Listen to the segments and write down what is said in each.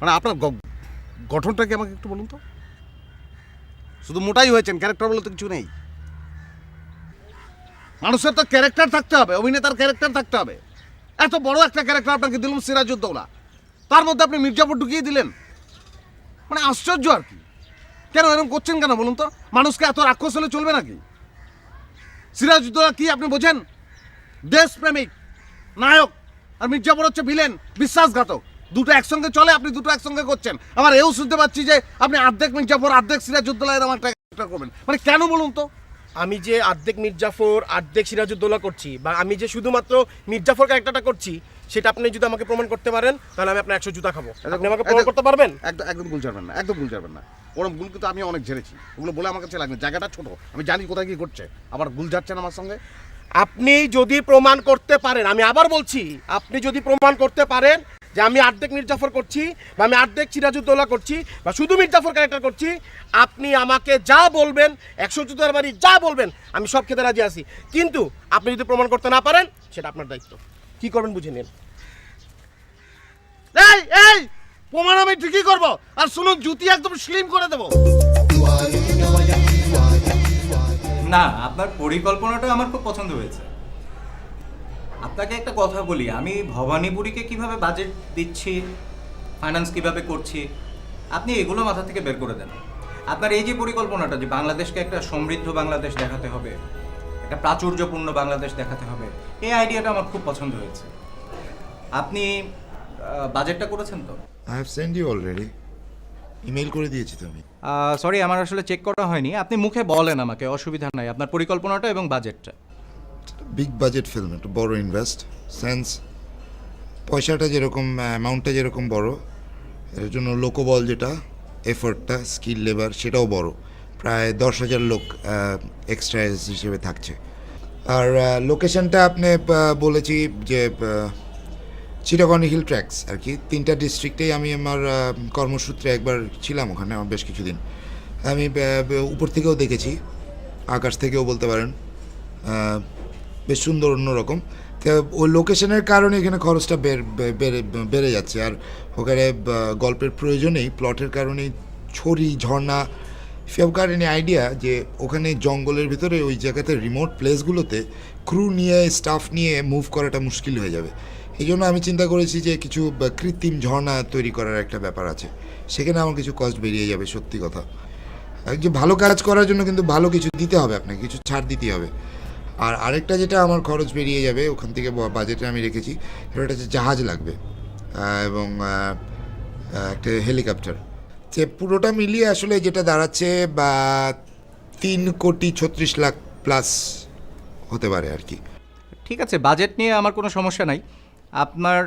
মানে আপনার গঠনটা কি আমাকে একটু বলুন তো। শুধু মোটাই হয়েছেন ক্যারেক্টার বলে তো কিছু নেই। মানুষের তো ক্যারেক্টার থাকতে হবে, অভিনেতার ক্যারেক্টার থাকতে হবে। এত বড় একটা ক্যারেক্টার আপনাকে দিলাম সিরাজউদ্দৌলা। তার মধ্যে আপনি মির্জাপুর ঢুকিয়ে দিলেন। মানে আশ্চর্য আর কি। কেন এরকম করছেন কেন বলুন তো? মানুষকে এত রাক্ষস হলে চলবে নাকি? সিরাজউদ্দৌলা কি আপনি বোঝেন? দেশপ্রেমিক, নায়ক, আর মির্জাপুর হচ্ছে ভিলেন বিশ্বাসঘাতক। দুটো একসঙ্গে চলে আপনি দুটো একসঙ্গে করছেন। আবার এও শুনতে পাচ্ছি যে আপনি অর্ধেক মির্জাপুর অর্ধেক সিরাজউদ্দৌলা এরকম একটা একটা করবেন। মানে কেন বলুন তো? আমি যে আর্ধেক মির্জাফর আর্ধেক সিরাজউদ্দৌলা করছি বা আমি যে শুধুমাত্র মির্জাফর ক্যারেক্টারটা করছি সেটা আপনি যদি আমাকে প্রমাণ করতে পারেন তাহলে আমি আপনার একশো জুতা খাব। আপনি আমাকে প্রমাণ করতে পারবেন? একদম একদম ভুল যাবেন না একদম ভুল যাবেন না। ওরকম ভুল কিন্তু আমি অনেক ঝেড়েছি ওগুলো বলে আমার কাছে লাগবে জায়গাটা ছোট আমি জানি কোথায় কি করছে আবার ভুল যাচ্ছেন আমার সঙ্গে। আপনি যদি প্রমাণ করতে পারেন আমি আবার বলছি আপনি যদি প্রমাণ করতে পারেন যে আমি অর্ধেক মির্জাফর করছি বা আমি অর্ধেক সিরাজউদ্দৌলা করছি বা শুধু মির্জাফর ক্যারেক্টার করছি, আপনি আমাকে যা বলবেন, একশো জুতার বাড়ি যা বলবেন, আমি সব খেতে রাজি আছি। কিন্তু আপনি যদি প্রমাণ করতে না পারেন, সেটা আপনার দায়িত্ব। কি করবেন বুঝে নিন। এই এই, প্রমাণ আমি ঠিকই করব। আর শুনুন, জুতি একদম স্লিম করে দেবো। না, আপনার পরিকল্পনাটা আমার খুব পছন্দ হয়েছে। আপনাকে একটা কথা বলি আমি ভবানীপুরীকে কীভাবে বাজেট দিচ্ছি ফাইন্যান্স কীভাবে করছি আপনি এগুলো মাথা থেকে বের করে দেন। আপনার এই যে পরিকল্পনাটা যে বাংলাদেশকে একটা সমৃদ্ধ বাংলাদেশ দেখাতে হবে একটা প্রাচুর্যপূর্ণ বাংলাদেশ দেখাতে হবে এই আইডিয়াটা আমার খুব পছন্দ হয়েছে। আপনি বাজেটটা করেছেন তো? I have send you already email করে দিয়েছি তো আমি সরি আমার আসলে চেক করা হয়নি। আপনি মুখে বলেন আমাকে অসুবিধা নাই। আপনার পরিকল্পনাটা এবং বাজেটটা বিগ বাজেট ফিল্ম একটু বড় ইনভেস্ট সেন্স পয়সাটা যেরকম অ্যামাউন্টটা যেরকম বড়, এর জন্য লোকবল যেটা এফোর্টটা স্কিল লেবার সেটাও বড়। প্রায় দশ হাজার লোক এক্সট্রা হিসেবে থাকছে। আর লোকেশনটা আপনি বলেছি যে চিটাগন হিল ট্র্যাক্স আর কি তিনটা ডিস্ট্রিক্টেই আমি আমার কর্মসূত্রে একবার ছিলাম ওখানে আমার বেশ কিছুদিন। আমি উপর থেকেও দেখেছি। আকাশ থেকেও বলতে পারেন। বেশ সুন্দর অন্যরকম। ওই লোকেশনের কারণে এখানে খরচটা বেড়ে যাচ্ছে। আর ওখানে গল্পের প্রয়োজনেই প্লটের কারণেই ছড়ি, ঝর্ণা ফেভ গার্ড এনি আইডিয়া যে ওখানে জঙ্গলের ভিতরে ওই জায়গাতে রিমোট প্লেসগুলোতে ক্রু নিয়ে স্টাফ নিয়ে মুভ করাটা মুশকিল হয়ে যাবে। এই জন্য আমি চিন্তা করেছি যে কিছু কৃত্রিম ঝর্ণা তৈরি করার একটা ব্যাপার আছে। সেখানে আমার কিছু কস্ট বেরিয়ে যাবে, সত্যি কথা। যে ভালো কাজ করার জন্য কিন্তু ভালো কিছু দিতে হবে আপনাকে, কিছু ছাড় দিতে হবে। আর আরেকটা যেটা আমার খরচ বেরিয়ে যাবে, ওখান থেকে বাজেটে আমি রেখেছি, সেটা হচ্ছে জাহাজ লাগবে এবং একটা হেলিকপ্টার যে পুরোটা মিলিয়ে আসলে যেটা দাঁড়াচ্ছে, বা তিন কোটি ছত্রিশ লাখ প্লাস হতে পারে আর কি। ঠিক আছে বাজেট নিয়ে আমার কোনো সমস্যা নাই। আপনার,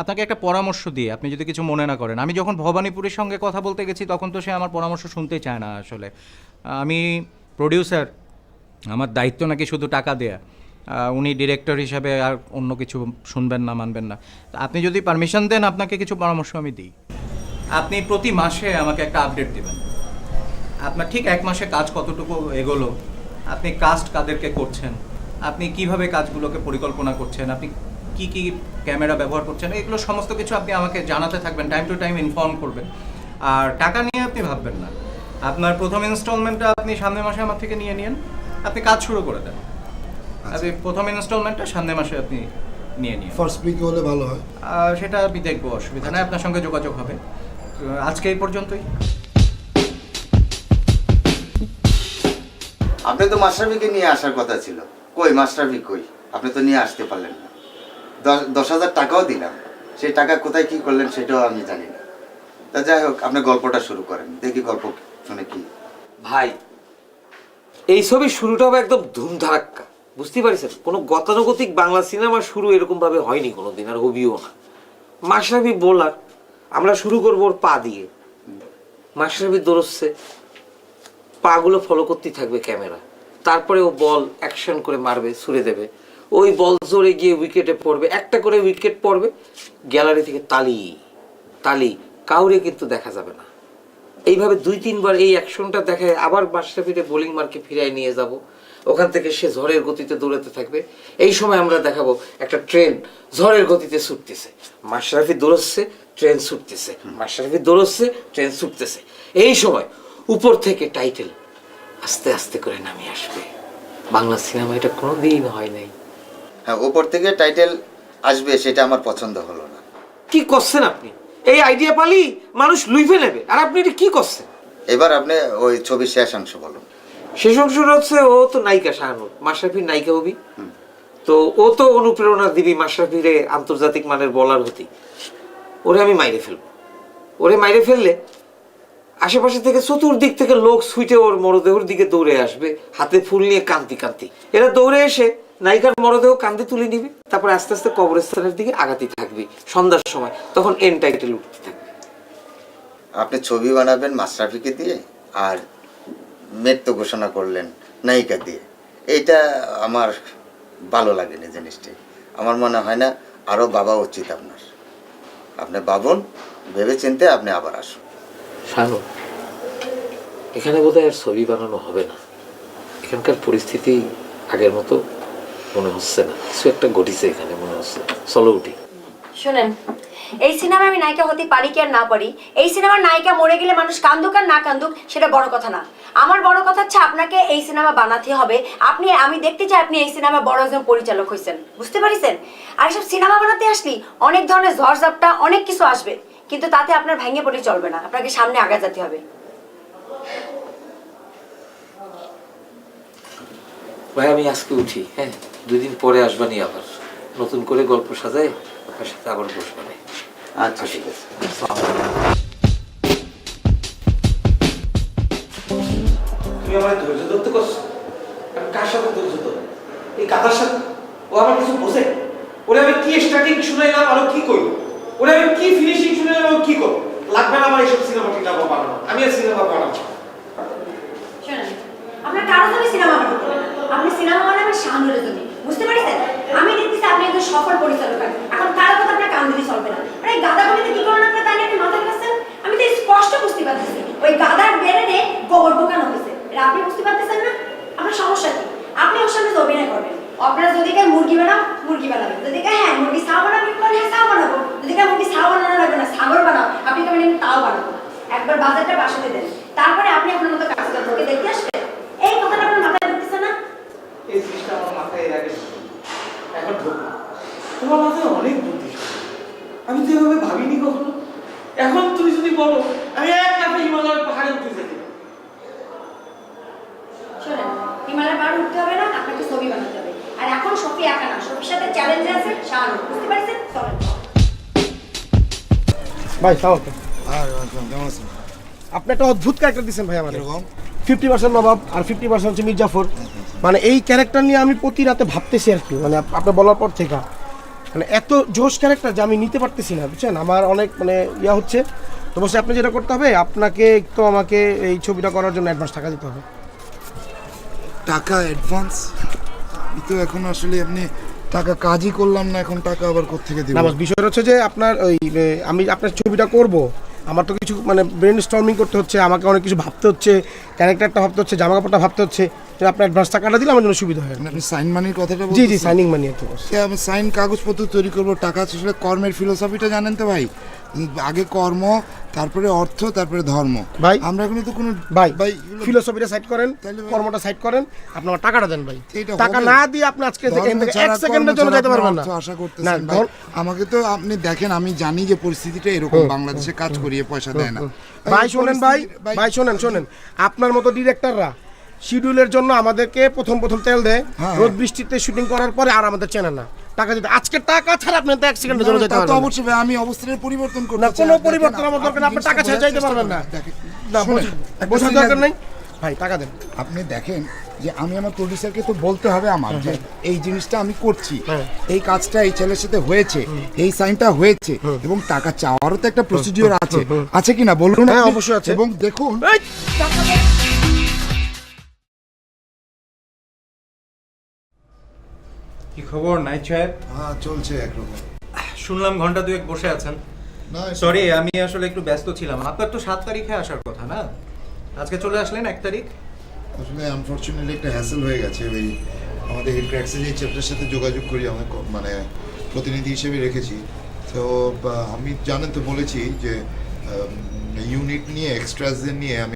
আপনাকে একটা পরামর্শ দিয়ে, আপনি যদি কিছু মনে না করেন। আমি যখন ভবানীপুরের সঙ্গে কথা বলতে গেছি, তখন তো সে আমার পরামর্শ শুনতে চায় না আসলে। আমি প্রডিউসার আমার দায়িত্ব নাকি শুধু টাকা দেয়া। উনি ডিরেক্টর হিসাবে আর অন্য কিছু শুনবেন না, মানবেন না। আপনি যদি পারমিশন দেন, আপনাকে কিছু পরামর্শ আমি দিই। আপনি প্রতি মাসে আমাকে একটা আপডেট দেবেন। আপনার ঠিক এক মাসে কাজ কতটুকু এগোলো? আপনি কাস্ট কাদেরকে করছেন? আপনি কীভাবে কাজগুলোকে পরিকল্পনা করছেন? আপনি কি কি ক্যামেরা ব্যবহার করছেন? এগুলো সমস্ত কিছু আপনি আমাকে জানাতে থাকবেন টাইম টু টাইম ইনফর্ম করবেন। আর টাকা নিয়ে আপনি ভাববেন না। আপনার প্রথম ইনস্টলমেন্টটা আপনি সামনের মাসে আমার থেকে নিয়ে নিন। আপনি কাজ শুরু করে দেন। আপনি প্রথম ইনস্টলমেন্টটা সামনের মাসে আপনি নিয়ে নিন। ফার্স্ট উইকে হলে ভালো হয়। আর সেটা আমি দেখব অসুবিধা নেই আপনার সঙ্গে যোগাযোগ হবে। আজকে এই পর্যন্তই। আপনি তো মাস্টারবিকে নিয়ে আসার কথা ছিল। কই মাস্টারবি কই? আপনি তো নিয়ে আসতে পারলেন না। দশ- দশ হাজার টাকাও দিলাম। সেই টাকা কোথায় কি করলেন সেটাও আমি জানি না। তা যাই হোক আপনি গল্পটা শুরু করেন। দেখি গল্প শুনে কি। ভাই এই ছবির শুরুটা হবে একদম ধুমধারাক্কা বুঝতে পারছেন? কোনো গতানুগতিক বাংলা সিনেমার শুরু এরকম ভাবে হয়নি কোনোদিন, আর হবিও না। মাশরাফি বোলার, আমরা শুরু করব ওর পা দিয়ে। মাশরাফি দৌড়চ্ছে, পাগুলো ফলো করতেই থাকবে ক্যামেরা। তারপরে ও বল অ্যাকশন করে মারবে, ছুড়ে দেবে। ওই বল জোরে গিয়ে উইকেটে পড়বে, একটা করে উইকেট পড়বে গ্যালারি থেকে তালি তালি, কাউরে কিন্তু দেখা যাবে না। এইভাবে দুই তিনবার এই অ্যাকশনটা দেখায় আবার মাশরাফিরে বোলিং মার্কে ফিরায় নিয়ে যাব। ওখান থেকে সে ঝড়ের গতিতে দৌড়াতে থাকবে। এই সময় আমরা দেখাবো একটা ট্রেন ঝড়ের গতিতে ছুটতেছে। মাশরাফি দৌড়চ্ছে ট্রেন ছুটতেছে। মাশরাফি দৌড়চ্ছে ট্রেন ছুটতেছে। এই সময় উপর থেকে টাইটেল আস্তে আস্তে করে নামিয়ে আসবে। বাংলা সিনেমা এটা কোনো দিন হয় নাই। হ্যাঁ উপর থেকে টাইটেল আসবে সেটা আমার পছন্দ হলো না। কি করছেন আপনি? এই আইডিয়া পালি মানুষ লুইফে নেবে। আর আপনি এটা কি করছেন? এবার আপনি ওই ছবির শেষ অংশ বলুন। শেষ অংশটা হচ্ছে ও তো নায়িকা শাহানুর মাশরাফির নায়িকা হবি তো ও তো অনুপ্রেরণা দিবি মাশরাফিরে আন্তর্জাতিক মানের বলার হতি। ওরে আমি মাইরে ফেলব। ওরে মাইরে ফেললে আশেপাশে থেকে চতুর্দিক থেকে লোক সুইটে ওর মরদেহর দিকে দৌড়ে আসবে হাতে ফুল নিয়ে কান্তি কান্তি। এরা দৌড়ে এসে নায়িকার মরদেহ কান্দি তুলে নিবে তারপর আস্তে আস্তে কবরস্থানের দিকে আগাতে থাকবি। সন্ধ্যার সময় তখন এন টাইটেল উঠতে থাকবে। আপনি ছবি বানাবেন মাস্টারফিকে দিয়ে আর মৃত্যু ঘোষণা করলেন নায়িকা দিয়ে। এইটা আমার ভালো লাগেনি জিনিসটি। আমার মনে হয় না আরও বাবা উচিত আপনার। আপনি বাবন ভেবে চিনতে আপনি আবার আসুন। শানু এখানে বোধহয় আর ছবি বানানো হবে না। এখানকার পরিস্থিতি আগের মতো মনে হচ্ছে না। কিছু একটা ঘটিছে এখানে, মনে হচ্ছে। চলো উঠি। শোনেন, এই সিনেমায় আমি নায়িকা হতে পারি কি আর না পারি? এই সিনেমার নায়িকা মরে গেলে মানুষ কান্দুক আর না কান্দুক, সেটা বড় কথা না। আমার বড় কথা হচ্ছে আপনাকে এই সিনেমা বানাতে হবে। আপনি, আমি দেখতে চাই আপনি এই সিনেমা বড় একজন পরিচালক হয়েছেন। বুঝতে পারিছেন? আর এসব সিনেমা বানাতে আসলি, অনেক ধরনের ঝড় ঝাপটা অনেক কিছু আসবে। কিন্তু তাতে আপনার ভেঙে পড়ে চলবে না। আপনাকে সামনে আগা যেতে হবে। ভাই আমি আজকে উঠি হ্যাঁ? দুই দিন পরে আসবানি আবার। নতুন করে গল্প সাজাই আপনার সাথে আবার বসবানি আচ্ছা ঠিক আছে। তুমি আমার ধৈর্য ধরতে করছ? আমি কার সাথে ধৈর্য ধরো এই কাদার সাথে? ও আমার কিছু বোঝে? ওরে আমি কি স্টার্টিং শুনাইলাম আর কি করি ওরে আমি কি ফিনিশিং শুনাইলাম ও কি করব লাগবে না আমার এইসব সিনেমা টিনেমা বানানো। আমি আর সিনেমা বানাবো। শোনেন আপনার কারও সিনেমা না। আপনি সিনেমা বানাবেন শাহানুরের জন্য বুঝতে পারছেন? আমি দেখতেছি আপনি একজন সফল পরিচালক এখন কারও কথা আপনার কান দিলে চলবে না। আরে এই গাদা বলিতে কি করেন আপনার তাই আপনি মাথায় রাখছেন? আমি তো স্পষ্ট বুঝতে পারতেছি। ওই গাদার বেরেনে গোবর ঢোকানো হয়েছে। এটা আপনি বুঝতে পারতেছেন না? আপনার সমস্যা কি? আপনি ওর সামনে অভিনয় করবেন। আপনার যদি কে মুরগি বানাও, মুরগি বানাবেন। যদি কে হ্যাঁ মুরগি ছাও বানাবেন, বলে হ্যাঁ ছাও বানাবো। যদি কে মুরগি ছাও বানানো লাগবে না সাগর বানাও। আপনি কেমন আমি তাও বানাবো একবার বাজারটা বাসাতে দেন। তারপরে আপনি আপনার মতো কাজ ওকে দেখতে আসবে এই কথাটা আপনার মাথায় ঢুকতেছে না এই জিনিসটা আমার মাথায় এর আগে ছিল। এখন ঢুকলো তোমার মাথায় অনেক বুদ্ধি আমি তো এভাবে ভাবিনি কখনো। এখন তুমি যদি বলো আমি এক লাফে হিমালয়ের পাহাড়ে উঠে যেতে শোনেন পাহাড় উঠতে হবে না আপনাকে ছবি বানাতে হবে। আর এখন সফি একা না সফির সাথে চ্যালেঞ্জ আছে শাহানু বুঝতে পারছেন? চলেন। ভাই আর কেমন আছেন? আপনি একটা অদ্ভুত ক্যারেক্টার দিচ্ছেন ভাই আমাদের। এরকম ফিফটি পার্সেন্ট নবাব আর ফিফটি পার্সেন্ট হচ্ছে মির্জাফর। মানে এই ক্যারেক্টার নিয়ে আমি প্রতি রাতে ভাবতেছি আর কি মানে আপনি বলার পর থেকে। মানে এত জোশ ক্যারেক্টার যে আমি নিতে পারতেছি না বুঝছেন? আমার অনেক মানে ইয়া হচ্ছে। তো বসে আপনি যেটা করতে হবে আপনাকে একটু আমাকে এই ছবিটা করার জন্য অ্যাডভান্স টাকা দিতে হবে। টাকা অ্যাডভান্স তো এখন আসলে আপনি টাকা কাজই করলাম না এখন টাকা আবার কোত্থেকে দিব? না বাস বিষয়টা হচ্ছে যে আপনার ওই আমি আপনার ছবিটা করব। আমার তো কিছু মানে ব্রেন স্টর্মিং করতে হচ্ছে আমাকে অনেক কিছু ভাবতে হচ্ছে। ক্যারেক্টারটা ভাবতে হচ্ছে জামা কাপড়টা ভাবতে হচ্ছে আপনার অ্যাডভান্স টাকাটা দিলে আমার জন্য সুবিধা হয়। আপনি সাইন মানির কথাটা জি জি সাইনিং মানি আমি সাইন কাগজপত্র তৈরি করব টাকা আসলে কর্মের ফিলোসফিটা জানেন তো ভাই? আগে কর্ম তারপরে অর্থ তারপরে ধর্ম। ভাই। আমরা এখন তো কোনো ভাই ভাই ফিলোসফিটা সাইড করেন কর্মটা সাইড করেন আপনি আমার টাকাটা দেন ভাই। টাকা না। দিয়ে আপনি আজকে এক সেকেন্ডের জন্য যেতে পারবেন না। আশা করতেছেন ভাই। আমাকে তো আপনি দেখেন আমি জানি যে পরিস্থিতিটা এরকম বাংলাদেশে কাজ করিয়ে পয়সা দেয় না। ভাই শোনেন ভাই ভাই শোনেন শোনেন। আপনার মতো ডিরেক্টররা শিডিউলের জন্য আমাদেরকে প্রথম প্রথম তেল দেয়। হ্যাঁ। রোদ বৃষ্টিতে শুটিং করার পরে আর আমাদের চেনে না। টাকা দিতে আজকে টাকা ছাড়া আপনি তো এক সেকেন্ডের জন্য যেতে পারবেন না। অবশ্যই আমি অবস্থানের পরিবর্তন করতে না কোনো পরিবর্তন আমার দরকার আপনি টাকা ছাড়া পারবেন না। না scene দরকার। নেই? ভাই টাকা দেন। আপনি দেখেন যে আমি আমার প্রডিউসারকে তো বলতে হবে আমার যে এই জিনিসটা আমি করছি। হ্যাঁ। এই কাজটা এই ছেলের সাথে হয়েছে এই সাইনটা হয়েছে এবং টাকা চাওয়ারও তো একটা প্রসিডিওর আছে। আছে কি না বলুন হ্যাঁ, অবশ্যই আছে। এবং দেখুন টাকা কি খবর নাইট সাহেব? হ্যাঁ চলছে একরকম। শুনলাম ঘণ্টা দুয়েক বসে আছেন। না সরি আমি আসলে একটু ব্যস্ত ছিলাম। আপনার তো সাত তারিখে আসার কথা না? আজকে চলে আসলেন এক তারিখ? আসলে আনফর্চুনেটলি একটা হ্যাসেল হয়ে গেছে। ওই আমাদের হেড ক্র্যাক্সে যে চ্যাপ্টার সাথে যোগাযোগ করি আমি মানে প্রতিনিধি হিসেবে রেখেছি। তো আমি জানেন তো বলেছি যে ইউনিট নিয়ে এক্সট্রাসদের নিয়ে আমি